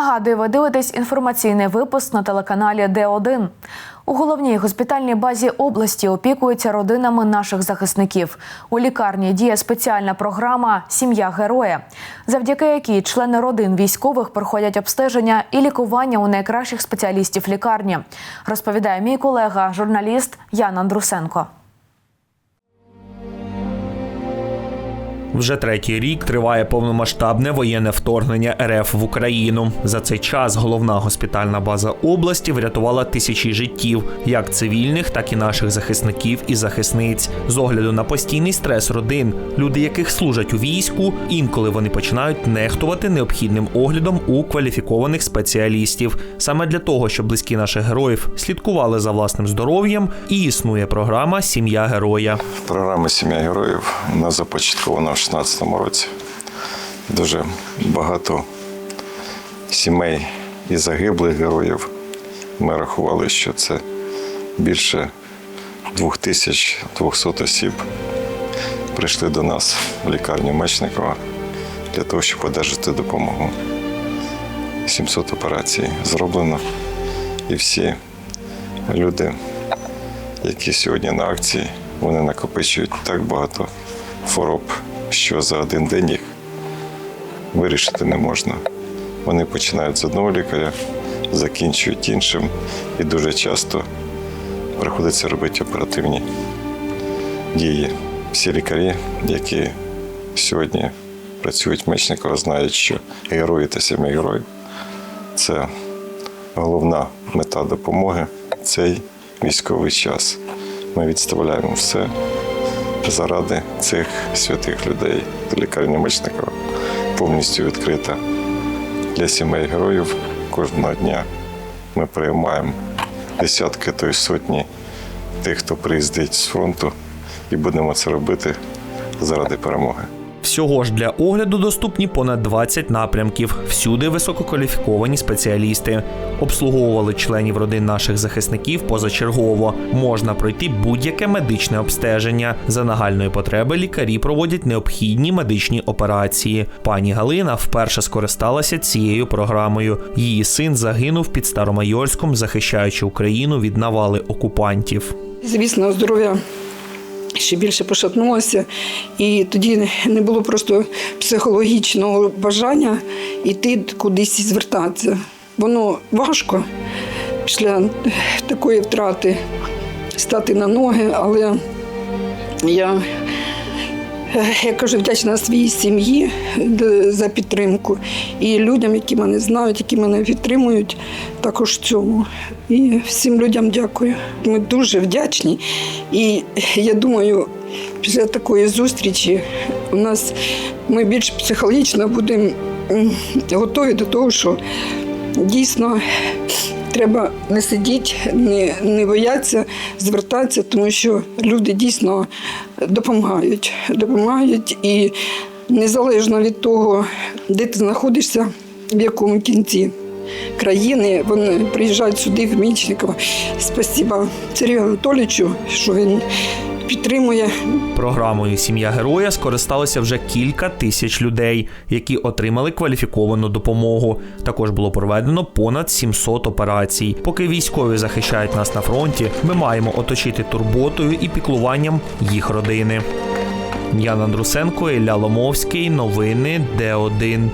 Нагадую, ви дивитесь інформаційний випуск на телеканалі Д1. У головній госпітальній базі області опікуються родинами наших захисників. У лікарні діє спеціальна програма Сім'я героя, завдяки якій члени родин військових проходять обстеження і лікування у найкращих спеціалістів лікарні. Розповідає мій колега, журналіст Ян Андрусенко. Вже третій рік триває повномасштабне воєнне вторгнення РФ в Україну. За цей час головна госпітальна база області врятувала тисячі життів, як цивільних, так і наших захисників і захисниць. З огляду на постійний стрес родин, люди, яких служать у війську, інколи вони починають нехтувати необхідним оглядом у кваліфікованих спеціалістів. Саме для того, щоб близькі наших героїв слідкували за власним здоров'ям, і існує програма Сім'я героя. Програма Сім'я героїв у нас започаткована в 2016 році. Дуже багато сімей і загиблих героїв. Ми рахували, що це більше 2200 осіб прийшли до нас в лікарню Мечникова для того, щоб одержати допомогу. 700 операцій зроблено. І всі люди, які сьогодні на акції, вони накопичують так багато хвороб, що за один день їх вирішити не можна. Вони починають з одного лікаря, закінчують іншим, і дуже часто приходиться робити оперативні дії. Всі лікарі, які сьогодні працюють в Мечникова, знають, що герої та сім'я героїв це головна мета допомоги цей військовий час. Ми відставляємо все заради цих святих людей. Лікарня Мечникова повністю відкрита для сімей героїв. Кожного дня ми приймаємо десятки, то й сотні тих, хто приїздить з фронту, і будемо це робити заради перемоги. Всього ж для огляду доступні понад 20 напрямків. Всюди висококваліфіковані спеціалісти. Обслуговували членів родин наших захисників позачергово. Можна пройти будь-яке медичне обстеження. За нагальної потреби лікарі проводять необхідні медичні операції. Пані Галина вперше скористалася цією програмою. Її син загинув під Старомайорськом, захищаючи Україну від навали окупантів. Звісно, здоров'я ще більше пошатнулося, і тоді не було просто психологічного бажання йти кудись і звертатися. Воно важко після такої втрати стати на ноги, але я, я кажу, вдячна своїй сім'ї за підтримку і людям, які мене знають, які мене підтримують, також цьому. І всім людям дякую. Ми дуже вдячні. І я думаю, після такої зустрічі у нас ми більш психологічно будемо готові до того, що дійсно треба не сидіти, не, не боятися звертатися, тому що люди дійсно допомагають. Допомагають і незалежно від того, де ти знаходишся, в якому кінці країни, вони приїжджають сюди, в Мічникова. Спасибо Сергію Анатолійовичу, що він підтримує Програмою Сім'я героя скористалося вже кілька тисяч людей, які отримали кваліфіковану допомогу. Також було проведено понад 700 операцій. Поки військові захищають нас на фронті, ми маємо оточити турботою і піклуванням їх родини. Ян Андрусенко, Ілля Ломовський. Новини Д1.